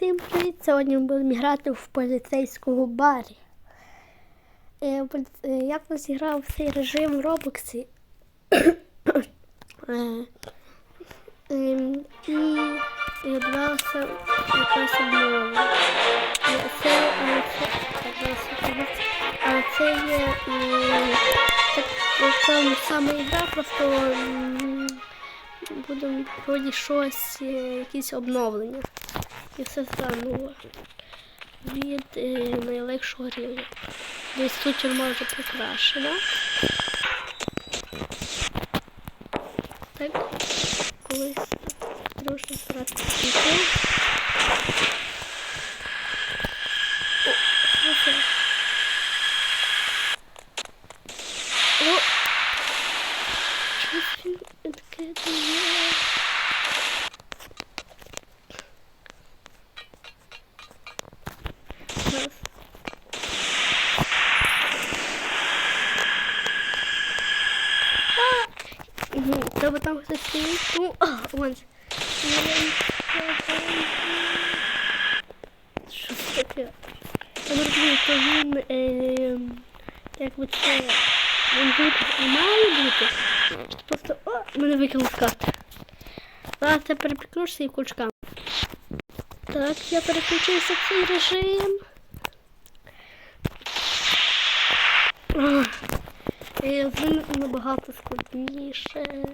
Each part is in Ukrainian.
Всім привіт! Сьогодні ми будемо грати в поліцейському барі. Е, е, Я колись грав в цей режим в Робоксі. Е, ем, І додалася якась обнова. Е, Це, е, є така сама ігра, просто будемо вроді щось, е, якісь обновлення. І все заново. Від е, найлегшого рівня. Десь тут тюрма вже прикрашена. Так, колись трошки старати піти. О, що це? О! Щось він таке дає. Зараз. А! Мгм, Треба там хтось стоїть. Ну, а, вон. Що це таке? Я не розумію, то він, е, як би це, він тут. Просто, о, мене викинув з карти. Зараз і кучкам. Так, я переключився в цей режим. Ах, е, Він набагато складніше.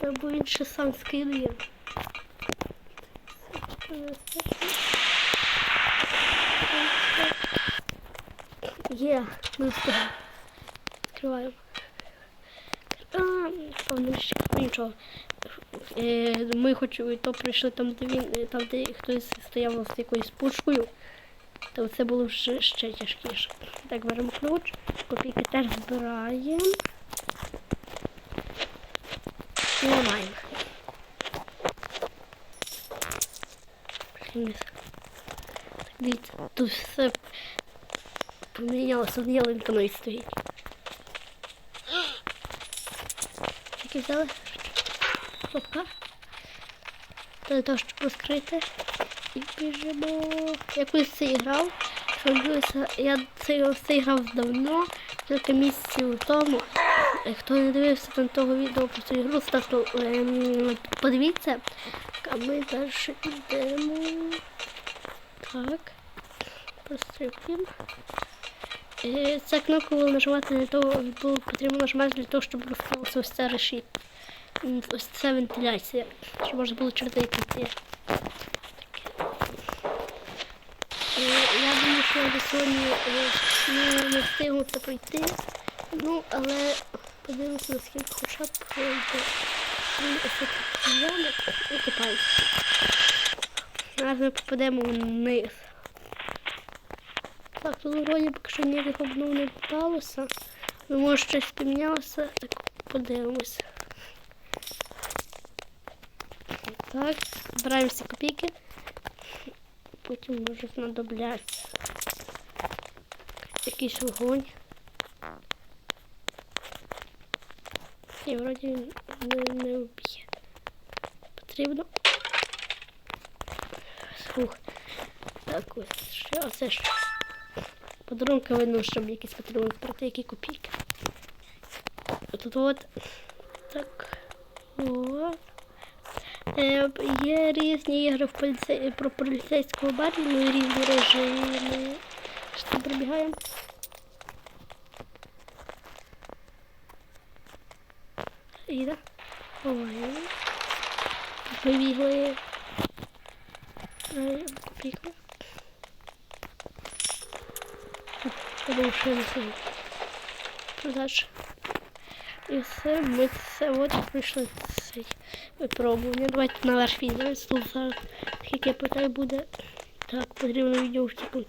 Та бо він ще сам скидає. Є, ми встигаємо. Відкриваємо. Ще нічого. Е, ми хоч і то прийшли там, де він, е, там, де хтось стояв з якоюсь пушкою, то це було ще, ще тяжкіше. Так, беремо ключ, копійки теж збираємо. І ламаємо. Дивіться, тут все помінялося, ялинкою стоїть. Тільки взяли. Хлопка. Для того, щоб розкрити. І біжимо. Я колись це грав. Я це грав давно, кілька місяців тому. Е, Хто не дивився там того відео про цю ігру, ставте, ем, подивіться. А ми далі йдемо. Так. Пострибуємо. Е, Ця кнопка було нажимати для того, було потрібно нажимати для того, щоб розкрилося ось це решіт. Ось це вентиляція, щоб можна було чорти піти. Е, Я думаю, що до сьогодні е, не встигну це пройти. Ну, але подивимося, наскільки хоча б пройде. Ямок і купаюся. Зараз ми попадемо вниз. Так, тут вроді поки що ніяких обнов не попалося. Ну, може щось помінялося, так подивимося. Так, збираємо всі копійки. Потім може знадобляться. Якийсь вогонь. І вроді не, не вб'є. Потрібно. Фух. Так ось. Що оце що? Подарунки видно, щоб якісь подарунки проти які копійки. Тут от так. О. Е, є різні ігри в поліцей... про поліцейського барі, ну і різні режими. Що прибігаємо? Іда. Ховаємо. Вибігли. Е, не сижу. Продаж. І все, ми це от пройшли цей випробування. Давайте наверх відео. Тут зараз скільки питань буде. Так, потрібно відео в секунд.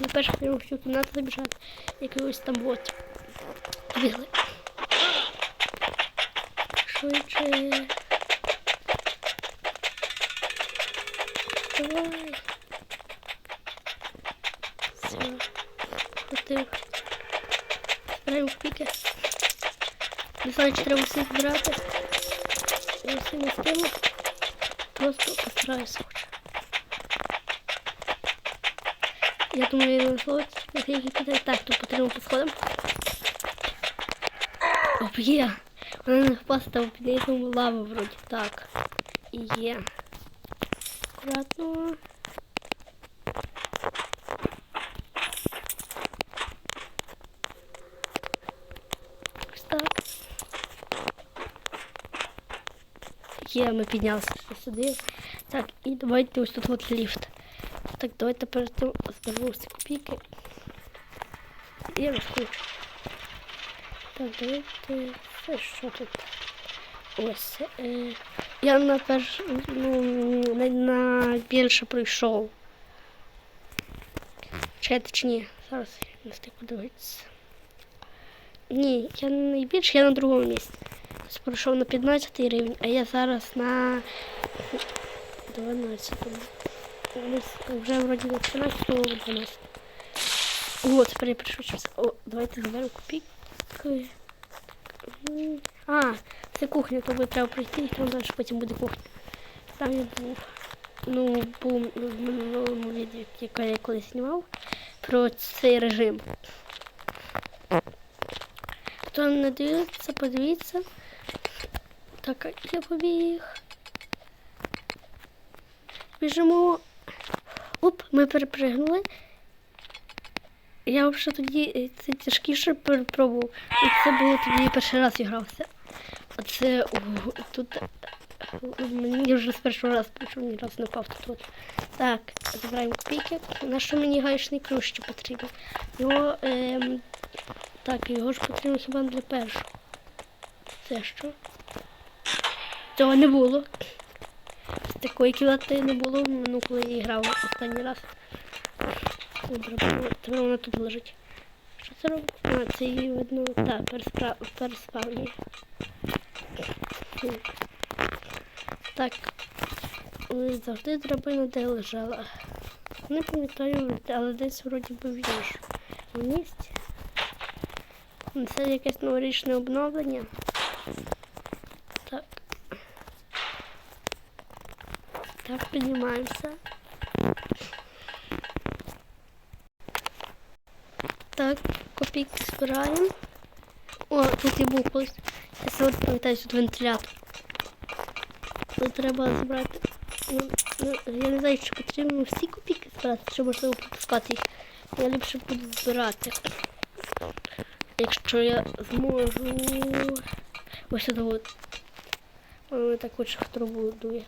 Найперше потрібно в цю кімнату забіжати. Якогось там от. Бігли швидше. Давай. Все. Хотів. Граємо в пике. Не знаю, чи треба всіх брати. Я всі не встигну. Просто постараюсь. хоч. Я думаю, хлопці, який піде. Так, тут потрібно підходимо. Об'є. Оп, є. Вона не впасти, а під нею лава вроді. Так. Є. Аккуратно. Ось так. Є, ми піднялися сюди. Так, і давайте ось тут от ліфт. Так, давайте перед тим зберемо всі копійки. І розкручу. Так, давайте. Це що тут? Ось. Е, я на перш, ну, на, на більше прийшов. Чи чи ні? Зараз я не встиг подивитися. Ні, я не найбільше, я на другому місці. Ось пройшов на 15 рівень, а я зараз на 12. Вже вроді на 13, то 12. О, тепер я пришвидшився. О, давайте заберемо копійки. А, це кухня, то буде треба пройти, і там далі потім буде кухня. Там я був. Ну, був в минулому відео, яке я колись знімав, про цей режим. Хто не дивиться, подивіться. Так, я побіг. Біжимо. Оп, ми перепригнули. Я вже тоді е, це тяжкіше перепробував. І це було тоді перший раз грався. А це о, тут е, мені вже з першого разу ні раз не впав тут. Так, забираємо копійки. На що мені гаєчний ключ ще потрібен? Його, ем, так, його ж потрібно хіба для першого. Це що? Цього не було. Такої кілати не було, ну коли я грав останній раз. Добре, вона тут лежить. Що це робить? А, це її видно. Так, переспра... переспавлює. Так. Завжди драбина де лежала. Не пам'ятаю, але десь вроді би вірш. В місті. Це якесь новорічне обновлення. Так. Так, піднімаємося. Так, копійки збираємо. О, тут я був. Я сьогодні пам'ятаю тут вентилятор. Тут треба збирати. Ну, ну, я не знаю, чи потрібно всі копійки збирати, чи можливо пропускати їх. Я ліпше буду збирати. Якщо я зможу. Ось сюди от. Воно так хоче в трубу дує.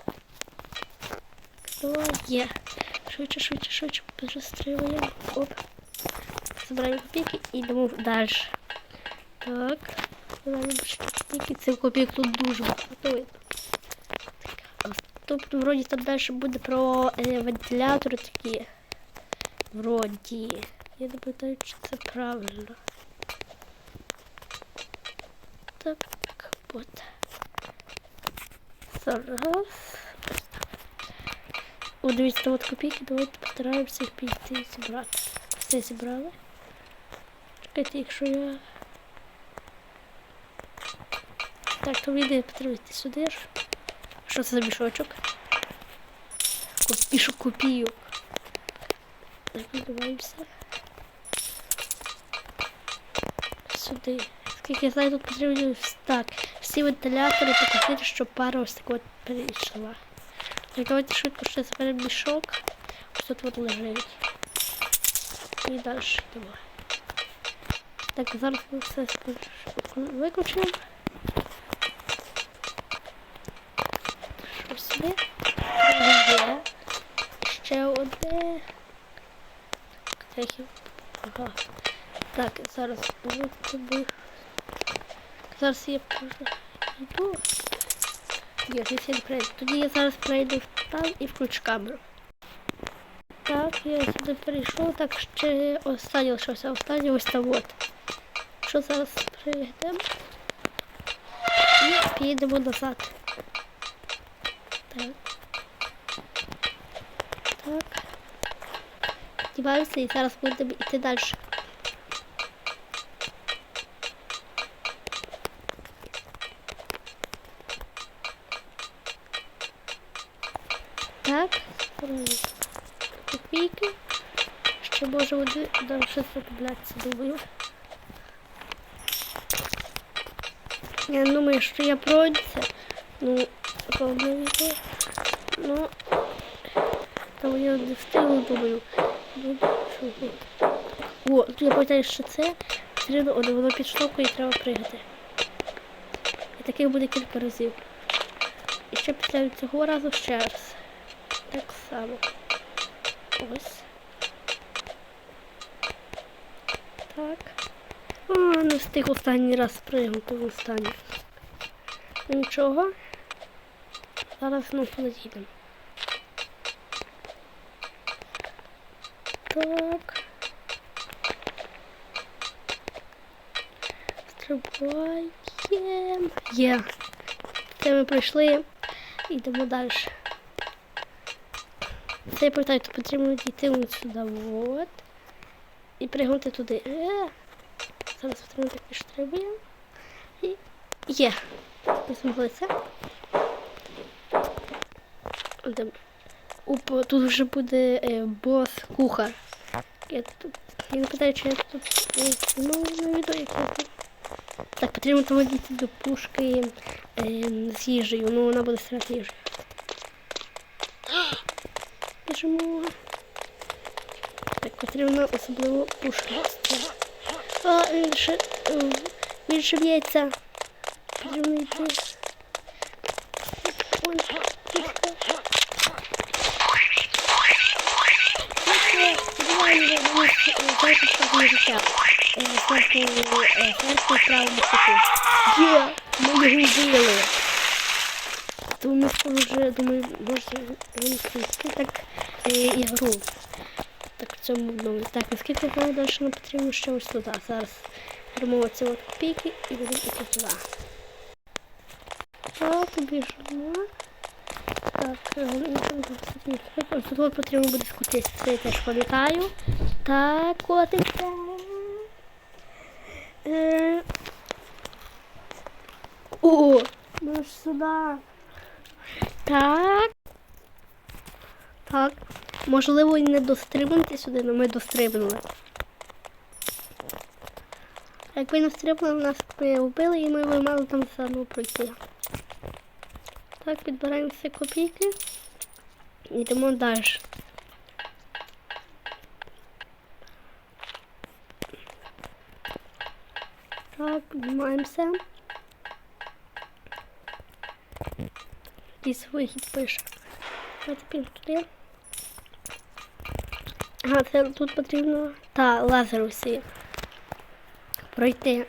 О, є. Швидше, швидше, швидше перестрілюємо. Оп. Забираємо копійки і йдемо далі. Так. Забираємо копійки. Цих копійок тут дуже багато. Тобто, вроді там далі буде про е, вентилятори такі. Вроді. Я не пам'ятаю, чи це правильно. Так, от. Зараз. О, дивіться, там от копійки, давайте постараємося їх піти і зібрати. Все зібрали. Чекайте, якщо я... Так, то вийде потрібно сюди ж. Що це за мішочок? Мішок копійок. Так, відбуваємося. Сюди. Скільки я знаю, тут потрібно так. Всі вентилятори покажіть, щоб пара ось так от перейшла. Так, давайте швидко ще зберемо мішок. Ось тут от лежить. І далі йдемо. Так, зараз ми все виключимо. Що сюди? Є. Ще одне. Трохи. Ага. Так, зараз тобі. Зараз я йду. Є, я прийду. Тоді я зараз прийду там і включу камеру. Так, я сюди перейшов, так ще останній лишився, останній ось там от. Що зараз прийдемо? І підемо назад. Так. Так. Діваюся і зараз будемо йти далі. Так, копійки. Ще може води дам щось закупляться, думаю. Я думаю, що я пройду. Ну, повне. Ну, там я не встигну, думаю. Ну. О, тут я пам'ятаю, що це потрібно, о, воно підштовхує і треба пригати. І таких буде кілька разів. І ще після цього разу ще раз. Так само. Ось. Так. А, не встиг останній раз пригнути в останній. Ну, Нічого. Зараз ну полетімо. Так. Стрибаємо. Є. Це ми пройшли. Йдемо далі. Це я пам'ятаю, то потрібно дійти ось сюди. Вот. І пригнути туди. Е. Потрібно так підстрибуємо. І є. Це. Тут вже буде е, бос-кухар. Я тут. Я не питаю, чи я тут е, знімала на відео, як я тут. Так, потрібно там дійти до пушки е, з їжею. Ну, вона буде стріляти їжею. Біжимо. Так, потрібно особливо пушка. Е, ще б'ється. Пушка. Є, ми його вбили. Тому скоро вже, думаю, можна відкрити так е, ігру. Так, в цьому одному. Так, наскільки знаю, далі нам потрібно ще ось туди. Зараз беремо оці от копійки і будемо йти туди. Так, біжимо. Так, е, тут от потрібно буде скутися, це я теж пам'ятаю. Так, котимся. Е... О, ну ж сюди. Так. Так. Можливо, і не дострибнути сюди, але ми дострибнули. Якби не встрибнули, нас б вбили і ми б мали там заново пройти. Так, підбираємо всі копійки. Йдемо далі. Так, піднімаємося. Якийсь вихід пише. Давайте туди. Ага, це тут потрібно та лазер усі пройти.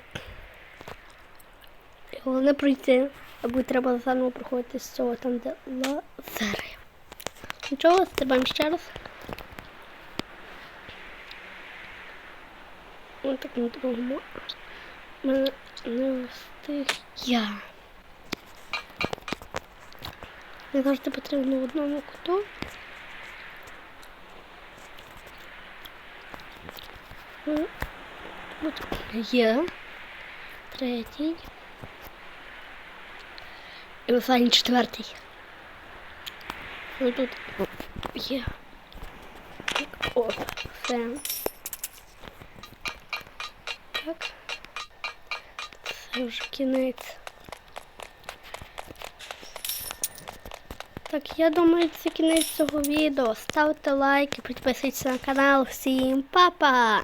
Головне пройти, або треба заново проходити з цього там, де лазери. Нічого, стрибаємо ще раз. Ось так на другому. Мене не встиг я. Мені завжди потрібно в одному куту. От є. Третій. І останній четвертий. Ну тут є. О, все. Так. Це вже кінець. Так, я думаю, це кінець цього відео. Ставте лайки, підписуйтесь на канал. Всім па-па!